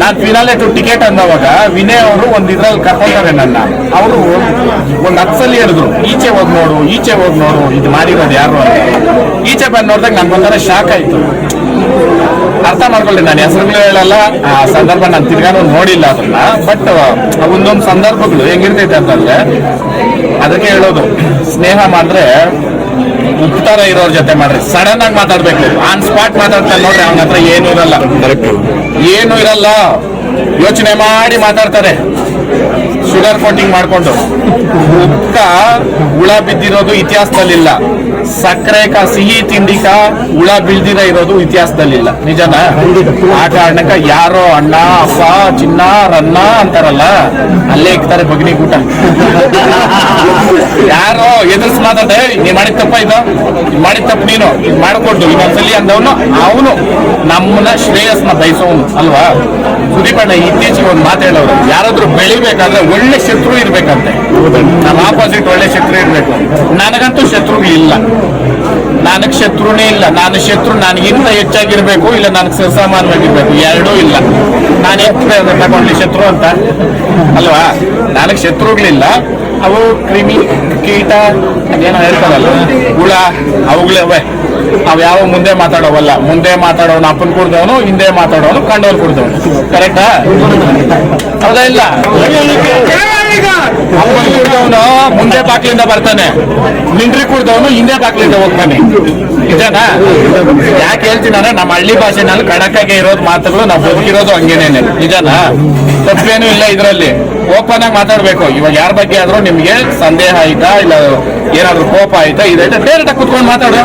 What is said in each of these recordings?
Non finale to ticket ಅಂದವಾಗ ವಿನಯ್ ಅವರು ಒಂದ್ ಇದ್ರಲ್ಲಿ ಕರ್ಕೊಂತಾರೆ ನನ್ನ. ಅವರು ಒಂದ್ ಹತ್ಸಲಿ ಹೇಳಿದ್ರು, ಈಚೆ ಹೋಗ್ ನೋಡು, ಈಚೆ ಹೋಗ್ ನೋಡು, ಇದು ಮಾಡಿರೋದು ಯಾರು ಈಚೆ ಬಂದು ನೋಡಿದಾಗ ನನ್ ಒಂಥರ ಶಾಕ್ ಆಯ್ತು. ಅರ್ಥ ಮಾಡ್ಕೊಳ್ಳಿ, ನಾನು ಹೆಸರುಗಳು ಹೇಳಲ್ಲ, ಆ ಸಂದರ್ಭ ನಾನು ತಿರ್ಗಾನು ನೋಡಿಲ್ಲ ಅದನ್ನ. ಬಟ್ ಒಂದೊಂದು ಸಂದರ್ಭಗಳು ಹೆಂಗಿರ್ತೈತೆ ಅಂತಂದ್ರೆ, ಅದಕ್ಕೆ ಹೇಳೋದು, ಸ್ನೇಹ ಮಾಡಿದ್ರೆ ಉಪ್ತಾರ ಇರೋರ್ ಜೊತೆ ಮಾಡ್ರಿ. ಸಡನ್ ಆಗಿ ಮಾತಾಡ್ಬೇಕು. ಆನ್ ಸ್ಪಾಟ್ ಮಾತಾಡ್ತಾರೆ ನೋಡ್ರಿ ಅವನ ಹತ್ರ ಏನು ಇರಲ್ಲ. ಏನು ಇರಲ್ಲ. ಯೋಚನೆ ಮಾಡಿ ಮಾತಾಡ್ತಾರೆ. ಶುಗರ್ ಕೋಟಿಂಗ್ ಮಾಡಿಕೊಂಡು. ಉಪ್ಪ ಹುಳ ಬಿದ್ದಿರೋದು ಇತಿಹಾಸದಲ್ಲಿಲ್ಲ. ಸಕ್ಕರೆ ಕಾ, ಸಿಹಿ ತಿಂಡಿಕ ಹುಳ ಬಿಳ್ದಿರ ಇರೋದು ಇತಿಹಾಸದಲ್ಲಿಲ್ಲ. ನಿಜನ? ಆ ಕಾರಣಕ್ಕ ಯಾರೋ ಅಣ್ಣ, ಅಪ್ಪ, ಚಿನ್ನ, ರನ್ನ ಅಂತಾರಲ್ಲ, ಅಲ್ಲೇ ಇಕ್ತಾರೆ ಬಗ್ನಿ ಕೂಟ ಯಾರೋ ಎದುರಿಸಿ ನೀ ಮಾಡಿದ ತಪ್ಪ ಇದು? ಮಾಡಿದ ತಪ್ಪ ನೀನು? ಇದು ಮಾಡ್ಕೊಂಡು ಇನ್ನೊಂದ್ಸಲಿ ಅಂದವನು ಅವನು. ನಮ್ಮನ್ನ ಶ್ರೇಯಸ್ನ ಬಯಸೋನು, ಅಲ್ವಾ? ಸುದೀಪಣ್ಣ ಇತ್ತೀಚೆಗೆ ಒಂದು ಮಾತು ಹೇಳೋರು. ಯಾರಾದ್ರೂ ಬೆಳಿಬೇಕಾದ್ರೆ ಒಳ್ಳೆ ಶತ್ರು ಇರ್ಬೇಕಂತೆ. ನಮ್ಮ ಆಪೋಸಿಟ್ ಒಳ್ಳೆ ಶತ್ರು ಇರ್ಬೇಕು. ನನಗಂತೂ ಶತ್ರು ಶತ್ರುಗಳಿಲ್ಲ ನನಗ್ ಶತ್ರುನೇ ಇಲ್ಲ. ನಾನು ಶತ್ರು ನನಗಿಂತ ಹೆಚ್ಚಾಗಿರ್ಬೇಕು ಇಲ್ಲ ನನಗೆ ಸಮಾನವಾಗಿರ್ಬೇಕು ಎರಡೂ ಇಲ್ಲ. ನಾನು ಎಷ್ಟು ತಗೊಂಡ್ಲಿ ಶತ್ರು ಅಂತ? ಅಲ್ವಾ? ನನಗೆ ಶತ್ರುಗಳಿಲ್ಲ. ಅವು ಕ್ರಿಮಿ ಕೀಟ, ಅದೇನೋ ಹೇಳ್ತಾರಲ್ಲ, ಹುಳ, ಅವುಗಳೇ ಅವ್ ಯಾವ ಮುಂದೆ ಮಾತಾಡೋವಲ್ಲ. ಮುಂದೆ ಮಾತಾಡೋನು ಅಪ್ಪನ್ ಕುಡ್ದವನು, ಹಿಂದೆ ಮಾತಾಡೋನು ಕಂಡವನು ಕುಡ್ದವನು. ಕರೆಕ್ಟಾ ಹೌದಾ ಇಲ್ಲ? ಅಪ್ಪನ್ ಕುಡ್ದವನು ಮುಂದೆ ಬಾಕ್ಲಿಂದ ಬರ್ತಾನೆ. ಮಿಂಡ್ರಿ ಕುಡ್ದವನು ಹಿಂದೆ ಬಾಕ್ಲಿಂದ ಹೋಗ್ತಾನೆ. ನಿಜನಾ? ಯಾಕೆ ಹೇಳ್ತೀನಿ ಅಂದ್ರೆ ನಮ್ಮ ಹಳ್ಳಿ ಭಾಷೆನಲ್ಲಿ ಕಡಕಾಗೆ ಇರೋದು ಮಾತುಗಳು ನಾವು ಬದುಕಿರೋದು ಹಂಗೇನೇನೆ. ನಿಜನಾ? ತಪ್ಪೇನು ಇಲ್ಲ ಇದರಲ್ಲಿ. ಓಪನ್ ಆಗಿ ಮಾತಾಡ್ಬೇಕು. ಇವಾಗ ಯಾರ ಬಗ್ಗೆ ಆದ್ರೂ ನಿಮ್ಗೆ ಸಂದೇಹ ಆಯ್ತಾ, ಇಲ್ಲ ಏನಾದ್ರೂ ಕೋಪ ಆಯ್ತಾ ಇದೈತೆ ಡೈರೆಕ್ಟ್ ಕುತ್ಕೊಂಡು ಮಾತಾಡು.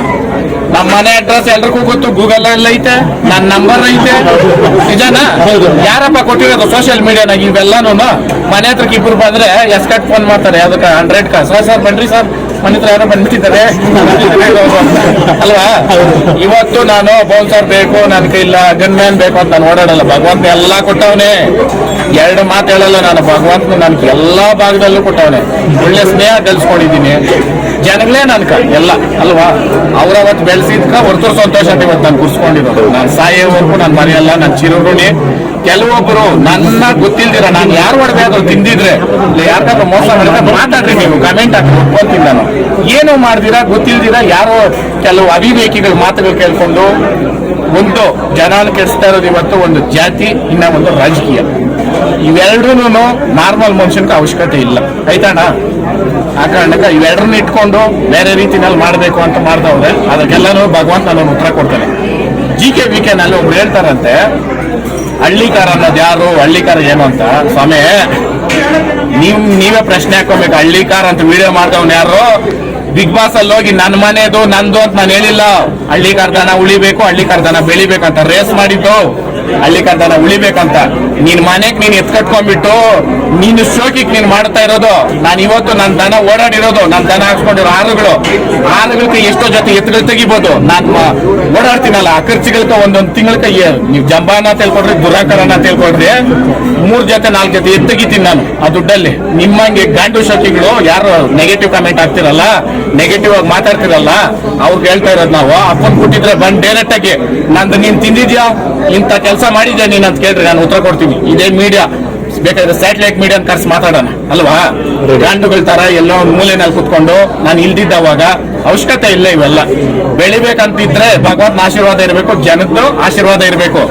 ನಮ್ಮ ಮನೆ ಅಡ್ರೆಸ್ ಎಲ್ರಿಗೂ ಗೊತ್ತು ಗೂಗಲ್ ಅಲ್ಲಿ ಐತೆ ನನ್ನ ನಂಬರ್ ಐತೆ. ನಿಜನಾ? ಯಾರಪ್ಪ ಕೊಟ್ಟಿರೋದು ಸೋಷಿಯಲ್ ಮೀಡಿಯಾನಾಗ ಇವೆಲ್ಲಾನು ಮನೆ ಹತ್ರಕ್ಕೆ ಇಬ್ರು ಬಂದ್ರೆ ಎಸ್ಕಟ್ ಫೋನ್ ಮಾಡ್ತಾರೆ ಅದಕ್ಕೆ ಹಂಡ್ರೆಡ್ ಕಾ? ಸರ್ ಸರ್ ಬನ್ರಿ ಸರ್. ಮನೆ ಹತ್ರ ಯಾರೋ ಬಂದ್ಬಿಟ್ಟಿದ್ದಾರೆ. ಅಲ್ವಾ? ಇವತ್ತು ನಾನು ಬೌನ್ಸರ್ ಬೇಕು ನನ್ ಕೈಲ್ಲ ಗನ್ ಮ್ಯಾನ್ ಬೇಕು ಅಂತ ನಾನು ಓಡಾಡಲ್ಲ ಭಗವಂತ ಎಲ್ಲಾ ಕೊಟ್ಟವನೇ. ಎರಡು ಮಾತು ಹೇಳಲ್ಲ ನಾನು ಭಗವಂತ ನನ್ಗೆ ಎಲ್ಲಾ ಭಾಗದಲ್ಲೂ ಕೊಟ್ಟವನೆ. ಒಳ್ಳೆ ಸ್ನೇಹ ಗಳಿಸ್ಕೊಂಡಿದ್ದೀನಿ ಜನಗಳೇ ಕ ಎಲ್ಲ, ಅಲ್ವಾ? ಅವ್ರ ಅವತ್ತು ಬೆಳೆಸಿದ್ಕ ಹೊರತು ಸಂತೋಷ ಅಂತ ಇವತ್ತು ನಾನು ಕುರ್ಸ್ಕೊಂಡಿರೋದು. ನಾನು ಸಾಯೋವರೆಗೂ ನಾನು ಮರೆಯಲ್ಲ, ನಾನು ಚಿರೋಣಿ ಕೆಲವೊಬ್ರು ನನ್ನ ಗೊತ್ತಿಲ್ದಿರ, ನಾನು ಯಾರು ಹೊಡೆದಾದ್ರು ತಿಂದಿದ್ರೆ ಯಾರ್ದಾದ್ರು ಮೋಸ ಮಾಡಿದ್ರೆ ಮಾತಾಡ್ರಿ ನೀವು ಕಮೆಂಟ್ ಹಾಕಿ ಒಪ್ಕೊಂತೀನಿ ನಾನು. ಏನು ಮಾಡ್ದಿರಾ, ಗೊತ್ತಿಲ್ದಿರ, ಯಾರೋ ಕೆಲವು ಅವಿವೇಕಿಗಳ ಮಾತುಗಳು ಕೇಳ್ಕೊಂಡು, ಒಂದು ಜನ ಕೆಡಿಸ್ತಾ ಇರೋದು ಇವತ್ತು ಒಂದು ಜಾತಿ, ಇನ್ನ ಒಂದು ರಾಜಕೀಯ. ಇವೆರಡೂ ನಾರ್ಮಲ್ ಮನುಷ್ಯನ್ಗೆ ಅವಶ್ಯಕತೆ ಇಲ್ಲ. ಆಯ್ತಾಣ ಆ ಕಾರಣಕ್ಕೆ ಇವೆರಡನ್ನ ಇಟ್ಕೊಂಡು ಬೇರೆ ರೀತಿನಲ್ಲಿ ಮಾಡಬೇಕು ಅಂತ ಮಾಡ್ದವ್ರೆ, ಅದಕ್ಕೆಲ್ಲನೂ ಭಗವಂತ ನಾನು ಉತ್ತರ ಕೊಡ್ತಾನೆ. ಜಿ ಕೆ ವಿ ಕೆ ನಲ್ಲಿ ಒಬ್ರು ಹೇಳ್ತಾರಂತೆ, ಹಳ್ಳಿಕಾರ ಅನ್ನೋದು ಯಾರು, ಹಳ್ಳಿಕಾರ ಏನು ಅಂತ? ಸ್ವಾಮಿ, ನೀವ್, ನೀವೇ ಪ್ರಶ್ನೆ ಹಾಕೋಬೇಕು ಹಳ್ಳಿಕಾರ ಅಂತ ವಿಡಿಯೋ ಮಾಡ್ದವ್ನ ಯಾರು? ಬಿಗ್ ಬಾಸ್ ಅಲ್ಲಿ ಹೋಗಿ ನನ್ನ ಮನೆದು, ನಂದು ಅಂತ ನಾನು ಹೇಳಿಲ್ಲ. ಹಳ್ಳಿ ಕರ್ದನ ಉಳಿಬೇಕು ಹಳ್ಳಿಕಾರ ಕರ್ದನ ಬೆಳಿಬೇಕಂತ ರೇಸ್ ಮಾಡಿದ್ದು. ಹಳ್ಳಿಕಾರ ಕರ್ದನ ಉಳಿಬೇಕಂತ. ನೀನ್ ಮನೆಗ್ ನೀನ್ ಎತ್ಕಟ್ಕೊಂಡ್ಬಿಟ್ಟು, ನೀನು ಶೋಕಿಗೆ ನೀನ್ ಮಾಡ್ತಾ ಇರೋದು. ನಾನು ಇವತ್ತು ನನ್ನ ದನ ಓಡಾಡಿರೋದು ನನ್ನ ದನ ಹಾಕ್ಸ್ಕೊಂಡಿರೋ ಆರುಗಳು ಆರುಗಳಿಗೆ ಎಷ್ಟೋ ಜೊತೆ ಎತ್ತುಗಳು ತೆಗಿಬೋದು. ನಾನು ಓಡಾಡ್ತೀನಲ್ಲ, ಆ ಖರ್ಚುಗಳಿಗೆ ಒಂದೊಂದು ತಿಂಗಳಿಗೆ ನೀವು ಜಂಬಾನ ತಿಳ್ಕೊಡ್ರಿ ದುರಾಕರನ ತಿಳ್ಕೊಡ್ರಿ ಮೂರ್ ಜೊತೆ, ನಾಲ್ಕು ಜೊತೆ ಎತ್ತಗಿತೀನಿ ನಾನು ಆ ದುಡ್ಡಲ್ಲಿ. ನಿಮ್ಮಂಗೆ ಗಂಡು ಶೋಕಿಗಳು, ಯಾರು ನೆಗೆಟಿವ್ ಕಮೆಂಟ್ ಆಗ್ತಿರಲ್ಲ ನೆಗೆಟಿವ್ ಆಗಿ ಮಾತಾಡ್ತಿರಲ್ಲ ಅವ್ರಿಗೆ ಹೇಳ್ತಾ ಇರೋದು ನಾವು. ಅಪ್ಪನ್ ಕೊಟ್ಟಿದ್ರೆ ಬಂದ್ ಡೈರೆಕ್ಟ್ ಆಗಿ ನಂದು ನೀನ್ ತಿಂದಿದ್ಯಾ? ಇಂಥ ಕೆಲಸ ಮಾಡಿದ್ಯಾ ನೀನ್? ಅಂತ ಕೇಳ್ರಿ ನಾನು ಉತ್ತರ ಕೊಡ್ತೀನಿ. ಇದೇ ಮೀಡಿಯಾ ಬೇಕಾದ್ರೆ ಸ್ಯಾಟಲೈಟ್ ಮೀಡಿಯಾ ಕರ್ಸಿ ಮಾತಾಡೋಣ ಅಲ್ವಾ? ಗಾಂಡುಗಳ ತರ ಎಲ್ಲೋ ಒಂದ್ ಮೂಲೆನಲ್ಲಿ ಕುತ್ಕೊಂಡು ನಾನು ಇಲ್ದಿದ್ದವಾಗ ಅವಶ್ಯಕತೆ ಇಲ್ಲ ಇವೆಲ್ಲ. ಬೆಳಿಬೇಕಂತಿದ್ರೆ ಭಗವಂತನ ಆಶೀರ್ವಾದ ಇರಬೇಕು ಜನದ್ದು ಆಶೀರ್ವಾದ ಇರಬೇಕು.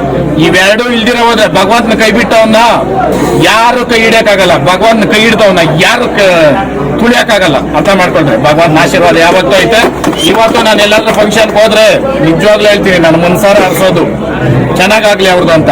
ಇವೆರಡು ಇಲ್ದಿರೋ ಹೋದ್ರೆ ಭಗವಂತನ ಕೈ ಬಿಟ್ಟವನ್ನ ಯಾರು ಕೈ ಹಿಡಿಯಕ್ಕಾಗಲ್ಲ. ಭಗವಂತನ ಕೈ ಹಿಡ್ದವನ್ನ ಯಾರು ಕ- ತುಳಿಯಕ್ಕಾಗಲ್ಲ ಅರ್ಥ ಮಾಡ್ಕೊಂಡ್ರೆ. ಭಗವಂತನ ಆಶೀರ್ವಾದ ಯಾವತ್ತೂ ಐತೆ. ಇವತ್ತು ನಾನು ಎಲ್ಲಾದ್ರೂ ಫಂಕ್ಷನ್ ಹೋದ್ರೆ ನಿಜವಾಗ್ಲೂ ಹೇಳ್ತೀನಿ, ನಾನು ಮುನ್ಸಾರ ಹರಿಸೋದು ಚೆನ್ನಾಗಾಗ್ಲಿ ಅವ್ರದ್ದು ಅಂತ.